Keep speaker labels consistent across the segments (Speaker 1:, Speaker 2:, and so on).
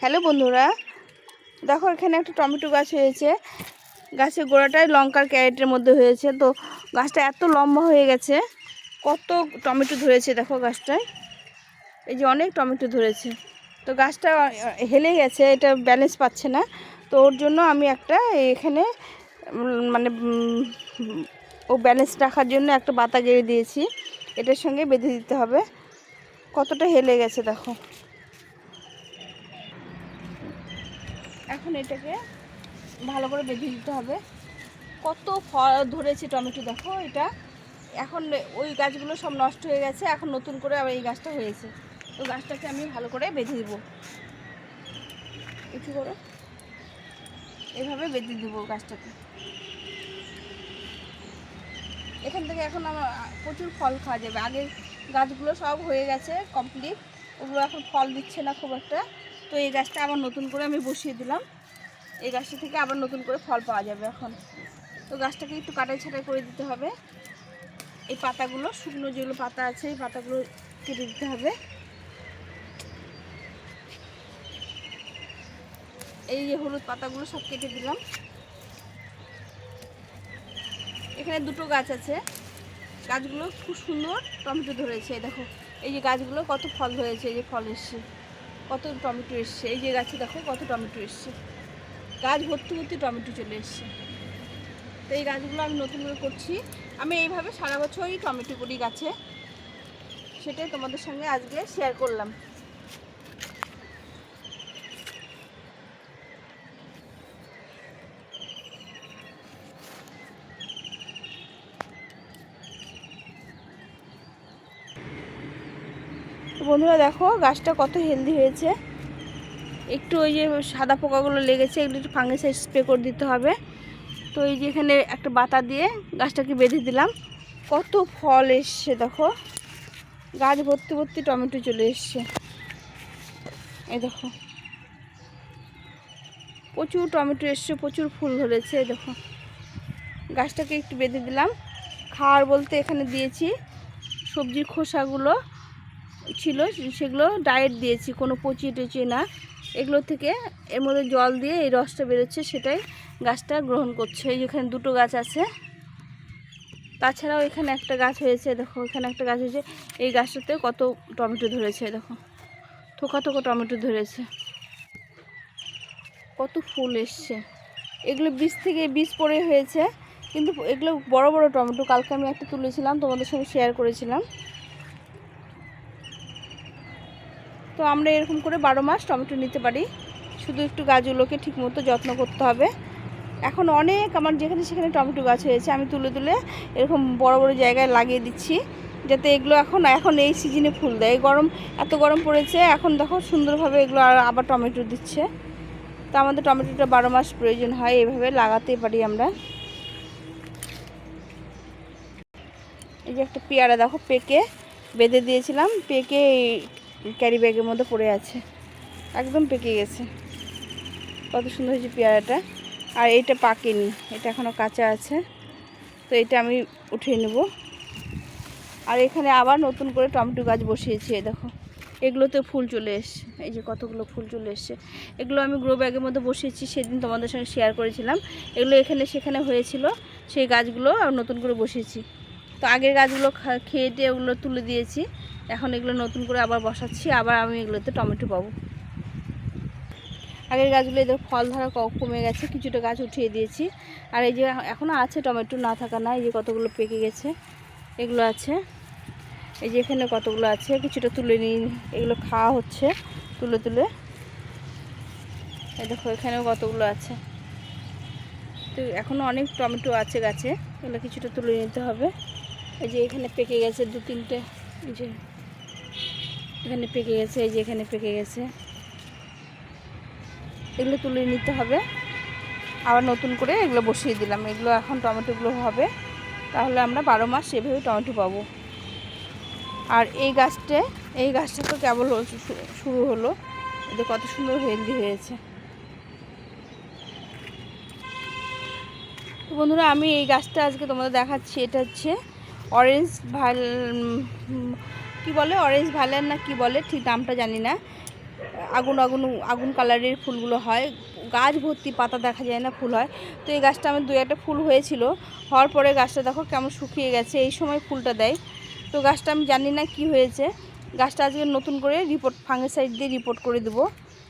Speaker 1: Hello বন্ধুরা, দেখো এখানে একটা টমেটো গাছ হয়েছে। গাছের গোড়াটাই লঙ্কার ক্যারেটের মধ্যে হয়েছে। তো গাছটা এত লম্বা হয়ে গেছে, কত টমেটো ধরেছে দেখো গাছটায়। এই যে অনেক টমেটো ধরেছে। তো গাছটা হেলে গেছে, এটা ব্যালেন্স পাচ্ছে না। তো ওর জন্য আমি একটা এখানে মানে ও ব্যালেন্স রাখার জন্য একটা বাতা গেড়ে দিয়েছি। এটার সঙ্গে বেঁধে দিতে হবে। কতটা হেলে গেছে, দেখো। এখন এটাকে ভালো করে বেঁধে দিতে হবে। কত ফল ধরেছে টমেটো, দেখো এটা। এখন ওই গাছগুলো সব নষ্ট হয়ে গেছে, এখন নতুন করে আবার এই গাছটা হয়েছে। তো গাছটাকে আমি ভালো করে বেঁধে দিব। একটু করো। এভাবে বেঁধে দেবো গাছটাকে। এখান থেকে এখন আমার প্রচুর ফল খাওয়া যাবে। আগের গাছগুলো সব হয়ে গেছে কমপ্লিট ওগুলো এখন ফল দিচ্ছে না খুব একটা। তো এই গাছটা আবার নতুন করে আমি বসিয়ে দিলাম। এই গাছটা থেকে আবার নতুন করে ফল পাওয়া যাবে এখন। তো গাছটাকে একটু কাটাই ছাটাই করে দিতে হবে। এই পাতাগুলো, শুকনো যেগুলো পাতা আছে, এই পাতাগুলো কেটে দিতে হবে। এই যে হলুদ পাতাগুলো সব কেটে দিলাম। এখানে দুটো গাছ আছে। গাছগুলো খুব সুন্দর টমেটো ধরেছে দেখো। এই যে গাছগুলো কত ফল ধরেছে এই যে ফল এসছে। কত টমেটো এসছে, এই যে গাছে দেখো কত টমেটো এসছে। গাছ ভর্তি ভর্তি টমেটো চলে এসছে। তো এই গাছগুলো আমি নতুন করে করছি। আমি এইভাবে সারা বছরই টমেটো করি গাছে। সেটাই তোমাদের সঙ্গে আজকে শেয়ার করলাম। বন্ধুরা দেখো, গাছটা কত হেলদি হয়েছে। একটু ওই যে সাদা পোকাগুলো লেগেছে এগুলো একটু ফাঙ্গিসাইড স্প্রে করে দিতে হবে। তো এই যে এখানে একটা বাতা দিয়ে গাছটাকে বেঁধে দিলাম। কত ফল এসছে দেখো। গাছ ভর্তি ভর্তি টমেটো চলে এসছে। এই দেখো। প্রচুর টমেটো এসছে, প্রচুর ফুল ধরেছে দেখো। গাছটাকে একটু বেঁধে দিলাম। খাওয়ার বলতে এখানে দিয়েছি সবজির খোসাগুলো। ছিল, সেগুলো ডায়েট দিয়েছি, কোনো পচিয়ে টচিয়ে না। এগুলো থেকে এর মধ্যে জল দিয়ে এই রসটা বেরোচ্ছে, সেটাই গাছটা গ্রহণ করছে। এই যেখানে দুটো গাছ আছে। তাছাড়াও এখানে একটা গাছ হয়েছে, দেখো, এখানে একটা গাছ হয়েছে। এই গাছটাতে কত টমেটো ধরেছে, দেখো। থোকা থোকা টমেটো ধরেছে। কত ফুল এসছে। এগুলো বীজ থেকে, বীজ পড়ে হয়েছে। কিন্তু এগুলো বড় বড় টমেটো, কালকে আমি একটা তুলেছিলাম, তোমাদের সঙ্গে শেয়ার করেছিলাম। তো আমরা এরকম করে বারো মাস টমেটো নিতে পারি। শুধু একটু গাছগুলোকে ঠিকমতো যত্ন করতে হবে। এখন অনেক আমার যেখানে সেখানে টমেটো গাছ হয়েছে, আমি তুলে তুলে এরকম বড় বড় জায়গায় লাগিয়ে দিচ্ছি। যাতে এগুলো এখন এখন এই সিজনে ফুল দেয়। গরম, এত গরম পড়েছে, এখন দেখো সুন্দরভাবে এগুলো আর আবার টমেটো দিচ্ছে। তো আমাদের টমেটোটা বারো মাস প্রয়োজন হয়, এভাবে লাগাতে পারি আমরা। এই যে একটা পেয়ারা দেখো, পেকে বেঁধে দিয়েছিলাম। পেকে ক্যারি ব্যাগের মধ্যে পড়ে আছে। একদম পেকে গেছে। কত সুন্দর হয়েছে পেয়ারাটা। আর এইটা পাকেনি, এটা এখনও কাঁচা আছে। তো এটা আমি উঠিয়ে নেব। আর এখানে আবার নতুন করে টমেটো গাছ বসিয়েছি দেখো। এগুলোতে ফুল চলে এসছে। এই যে কতগুলো ফুল চলে এসছে। এগুলো আমি গ্রো ব্যাগের মধ্যে বসিয়েছি, সেদিন তোমাদের সঙ্গে শেয়ার করেছিলাম। এগুলো এখানে সেখানে হয়েছিল, সেই গাছগুলো আর নতুন করে বসিয়েছি। তো আগের গাছগুলো খেয়ে টেয়ে ওগুলো তুলে দিয়েছি। এখন এগুলো নতুন করে আবার বসাচ্ছি, আবার আমি এগুলোতে টমেটো পাবো। আগের গাছগুলো এদের ফল ধরা কমে গেছে, কিছুটা গাছ উঠিয়ে দিয়েছি। আর এই যে এখনও আছে টমেটো, না থাকা না এই যে কতগুলো পেকে গেছে, এগুলো আছে। এই যে এখানে কতগুলো আছে, কিছুটা তুলে নিই, এগুলো খাওয়া হচ্ছে, তুলে তুলে। এই দেখো, এখানেও কতগুলো আছে। তো এখনও অনেক টমেটো আছে গাছে, এগুলো কিছুটা তুলে নিতে হবে। এই যে এখানে পেকে গেছে দু তিনটে এই যে এখানে পেকে গেছে, এই যে এখানে পেকে গেছে। এগুলো তুলে নিতে হবে। আবার নতুন করে এগুলো বসিয়ে দিলাম। এগুলো এখন টমেটোগুলো হবে। তাহলে আমরা বারো মাস এভাবে টমেটো পাবো। আর এই গাছটা এই গাছটা তো কেবল শুরু হলো। এদের কত সুন্দর হেলদি হয়েছে। তো বন্ধুরা, আমি এই গাছটা আজকে তোমাদের দেখাচ্ছি। এটা হচ্ছে অরেঞ্জ ভালো কি বলে অরেঞ্জ ভ্যালেন না কি বলে, ঠিক নামটা জানি না। আগুন আগুন আগুন কালারের ফুলগুলো হয়। গাছ ভর্তি পাতা দেখা যায় না, ফুল হয়। তো এই গাছটা আমার দু একটা ফুল হয়েছিল। হওয়ার পরে গাছটা দেখো কেমন শুকিয়ে গেছে, এই সময় ফুলটা দেয়। তো গাছটা আমি জানি না কি হয়েছে। গাছটা আজকে নতুন করে রিপোর্ট ফাঙ্গিসাইড দিয়ে রিপোর্ট করে দেবো।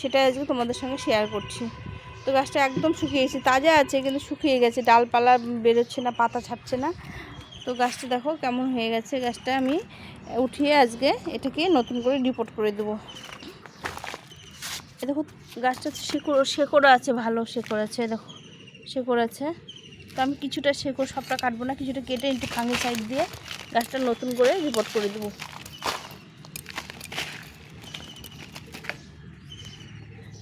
Speaker 1: সেটা আজকে তোমাদের সঙ্গে শেয়ার করছি। তো গাছটা একদম শুকিয়ে গেছে, তাজা আছে কিন্তু শুকিয়ে গেছে। ডালপালা বেরোচ্ছে না, পাতা ছাড়ছে না। তো গাছটা দেখো কেমন হয়ে গেছে। গাছটা আমি উঠিয়ে আজকে এটাকে নতুন করে রিপোর্ট করে দেবো। এ দেখো, গাছটা শেকড় শেকড় আছে, ভালো শেকড় আছে, দেখো, শেকড় আছে। তো আমি কিছুটা শেকড়, সবটা কাটবো না, কিছুটা কেটে একটু ফাঙ্গি সাইড দিয়ে গাছটা নতুন করে রিপোর্ট করে দেবো।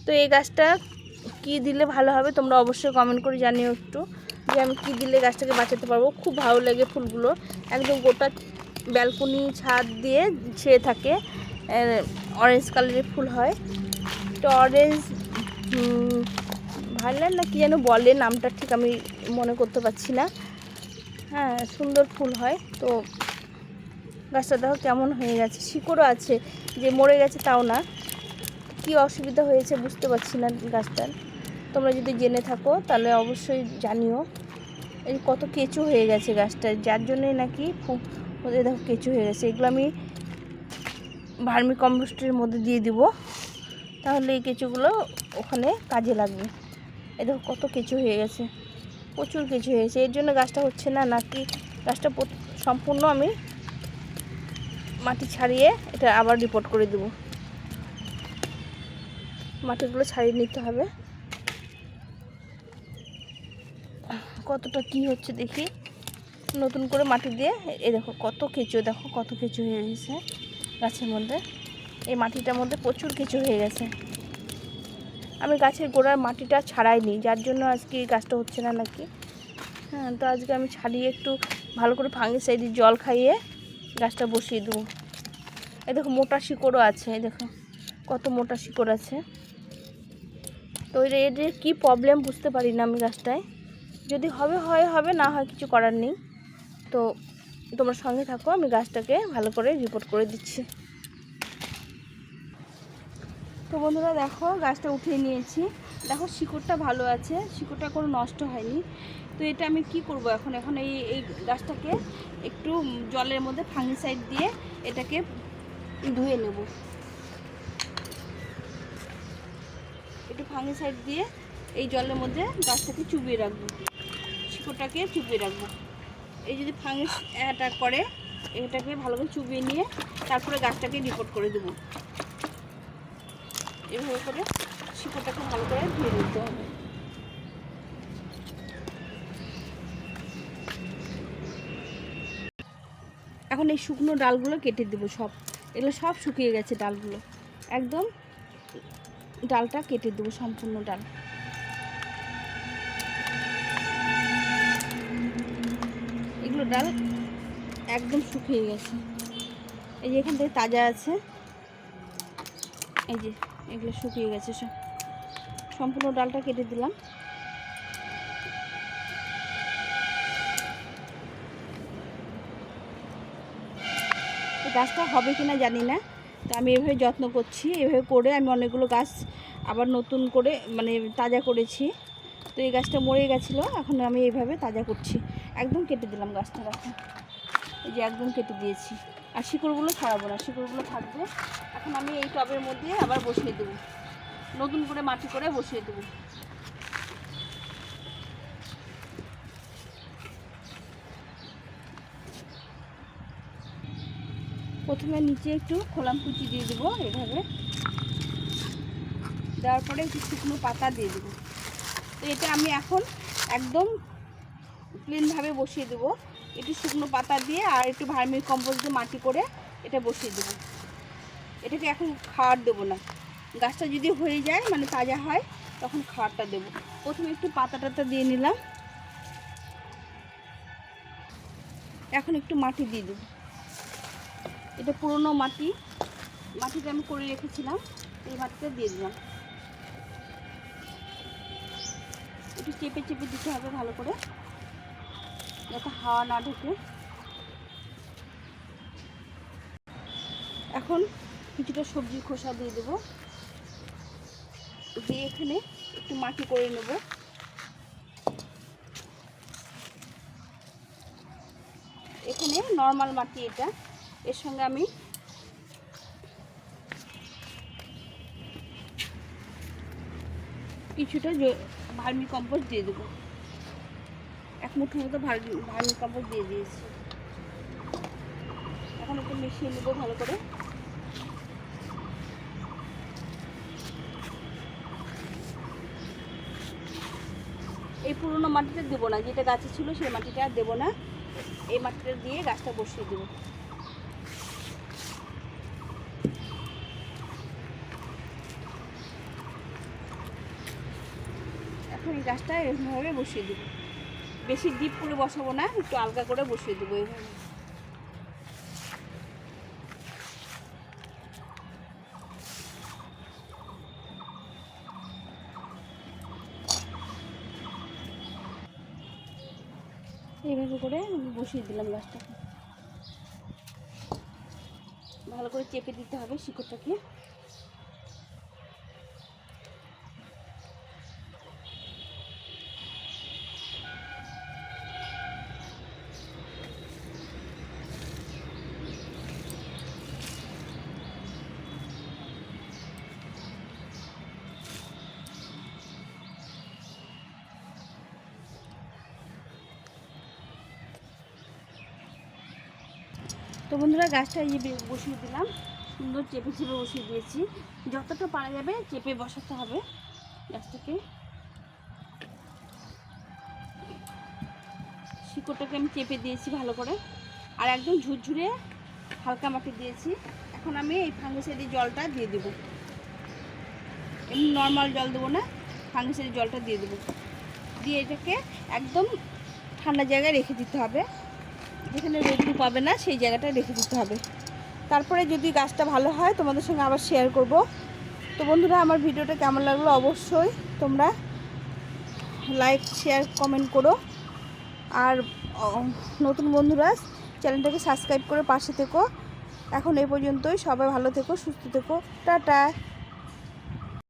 Speaker 1: তো এই গাছটা কি দিলে ভালো হবে তোমরা অবশ্যই কমেন্ট করে জানিও একটু। যে আমি কী দিলে গাছটাকে বাঁচাতে পারব, খুব ভালো লাগে ফুলগুলো। একদম গোটা ব্যালকনি, ছাদ দিয়ে ছেয়ে থাকে। অরেঞ্জ কালারের ফুল হয়। তো অরেঞ্জ ভাইলেন না কি যেন বলে, নামটা ঠিক আমি মনে করতে পারছি না। হ্যাঁ সুন্দর ফুল হয়। তো গাছটা দেখো কেমন হয়ে গেছে। শিকড়ও আছে, যে মরে গেছে তাও না। কি অসুবিধা হয়েছে বুঝতে পারছি না গাছটার। তোমরা যদি জেনে থাকো, তাহলে অবশ্যই জানিও। এই কত কেঁচু হয়ে গেছে গাছটা, যার জন্যই নাকি খুব ওদের দেখো কেঁচু হয়ে গেছে। এগুলো আমি ভার্মি কম্পোস্টের মধ্যে দিয়ে দিব। তাহলে এই কেঁচুগুলো ওখানে কাজে লাগবে। এ দেখো কত কেঁচু হয়ে গেছে, প্রচুর কেঁচু হয়ে গেছে। এর জন্য গাছটা হচ্ছে না, নাকি গাছটা সম্পূর্ণ আমি মাটি ছাড়িয়ে এটা আবার রিপোর্ট করে দেবো। মাটিগুলো ছাড়িয়ে নিতে হবে। কতটা কি হচ্ছে দেখি। নতুন করে মাটি দিয়ে, এই দেখো কত কেঁচো, দেখো কত কেঁচো হয়ে গেছে গাছের মধ্যে। এই মাটিটার মধ্যে প্রচুর কেঁচো হয়ে গেছে। আমি গাছের গোড়ার মাটিটা ছাড়াইনি, যার জন্য আজকে এই গাছটা হচ্ছে না নাকি। হ্যাঁ তো আজকে আমি ছাড়িয়ে একটু ভালো করে ফাঙ্গি সাইডে জল খাইয়ে গাছটা বসিয়ে দেবো। এই দেখো মোটা শিকড়ও আছে, এই দেখো কত মোটা শিকড় আছে। তো এদের কী প্রবলেম বুঝতে পারি না আমি গাছটায়। যদি হবে, হয়, হবে, না হয় কিছু করার নেই। তো তোমার সঙ্গে থাকো, আমি গাছটাকে ভালো করে রিপোর্ট করে দিচ্ছি। তো বন্ধুরা দেখো, গাছটা উঠিয়ে নিয়েছি। দেখো, শিকড়টা ভালো আছে, শিকড়টা কোনো নষ্ট হয়নি। তো এটা আমি কি করব এখন? এখন এই এই গাছটাকে একটু জলের মধ্যে ফাঙ্গিসাইড দিয়ে এটাকে ধুয়ে নেব। একটু ফাঙ্গিসাইড দিয়ে এই জলের মধ্যে গাছটাকে চুবিয়ে রাখব। শিকড়টাকে চুপিয়ে রাখব। এই যদি ফাঙ্গিস অ্যাটাক করে, এটাকে ভালো করে চুপিয়ে নিয়ে তারপরে গাছটাকে রিপোর্ট করে দেবো। এভাবে করে শিকড়টাকে ভালো করে ধুয়ে নিতে হবে। এখন এই শুকনো ডালগুলো কেটে দেবো সব। এগুলো সব শুকিয়ে গেছে ডালগুলো। একদম ডালটা কেটে দেবো, সম্পূর্ণ ডাল। ডাল একদম শুকিয়ে গেছে। এই যে এখান থেকে তাজা আছে। এই যে এগুলো শুকিয়ে গেছে সব। সম্পূর্ণ ডালটা কেটে দিলাম। গাছটা হবে কি না জানি না, তো আমি এভাবে যত্ন করছি। এভাবে করে আমি অনেকগুলো গাছ আবার নতুন করে মানে তাজা করেছি। তো এই গাছটা মরে গেছিল, এখন আমি এইভাবে তাজা করছি। একদম কেটে দিলাম গাছটা গাছটা এই যে একদম কেটে দিয়েছি। আর শিকড়গুলো ছাড়াবো না, শিকড়গুলো থাকবে। এখন আমি এই টবের মধ্যে আবার বসিয়ে দেবো। নতুন করে মাটি করে বসিয়ে দেবো। প্রথমে নিচে একটু খোলাম কুচি দিয়ে দেবো এভাবে। দেওয়ার পরে একটু শুকনো পাতা দিয়ে দেবো। তো এটা আমি এখন একদম প্লেনভাবে বসিয়ে দেবো। একটু শুকনো পাতা দিয়ে আর একটু ভার্মি কম্পোস্ট দিয়ে মাটি করে এটা বসিয়ে দেবো। এটাকে এখন খাওয়ার দেবো না। গাছটা যদি হয়ে যায় মানে তাজা হয়, তখন খাওয়ারটা দেবো। প্রথমে একটু পাতা টাতা দিয়ে নিলাম। এখন একটু মাটি দিয়ে দেবো। এটা পুরনো মাটি। মাটিটা আমি করে রেখেছিলাম। এই মাটিটা দিয়ে দিলাম। একটু চেপে চেপে দিতে হবে ভালো করে। যাতে হাওয়া না ঢুকে। এখন কিছুটা সবজির খোসা দিয়ে দেবো। দিয়ে এখানে একটু মাটি করে নেব। এখানে নর্মাল মাটি এটা। এর সঙ্গে আমি কিছুটা ভার্মি কম্পোস্ট দিয়ে দেবো। এক মুঠো মতো ভার্মি কম্পোস্ট দিয়ে দিয়েছি। এখন একটু মিশিয়ে নেব ভালো করে। এই পুরোনো মাটিতে দেবো না, যেটা গাছে ছিল সেই মাটিটা আর দেবো না। এই মাটিটা দিয়ে গাছটা বসিয়ে দেবো। এখন এই গাছটা এরকমভাবে বসিয়ে দেবো। বেশি ডিপ করে বসাবো না, একটু আলগা করে বসিয়ে দেবো এইভাবে এইভাবে করে বসিয়ে দিলাম গাছটাকে ভালো করে চেপে দিতে হবে শিকড়টাকে। তো বন্ধুরা, গাছটা এই বসিয়ে দিলাম। সুন্দর চেপে চেপে বসিয়ে দিয়েছি। যতটা পারা যাবে চেপে বসাতে হবে গাছটাকে। শিকড়টাকে আমি চেপে দিয়েছি ভালো করে। আর একদম ঝুরঝুরে হালকা মাটি দিয়েছি। এখন আমি এই ফাঙ্গিসাইডের জলটা দিয়ে দেবো। এমনি নর্মাল জল দেবো না ফাঙ্গিসাইডের জলটা দিয়ে দেবো। দিয়ে এটাকে একদম ঠান্ডা জায়গায় রেখে দিতে হবে। যেখানে রোদ্রু পাবে না, সেই জায়গাটায় রেখে দিতে হবে। তারপরে যদি গাছটা ভালো হয়, তোমাদের সঙ্গে আবার শেয়ার করব। তো বন্ধুরা, আমার ভিডিওটা কেমন লাগল? অবশ্যই তোমরা লাইক শেয়ার কমেন্ট করো। আর নতুন বন্ধুরা, চ্যানেলটাকে সাবস্ক্রাইব করে পাশে থেকো। এখন এই পর্যন্তই। সবাই ভালো থেকো, সুস্থ থেকো। টাটা!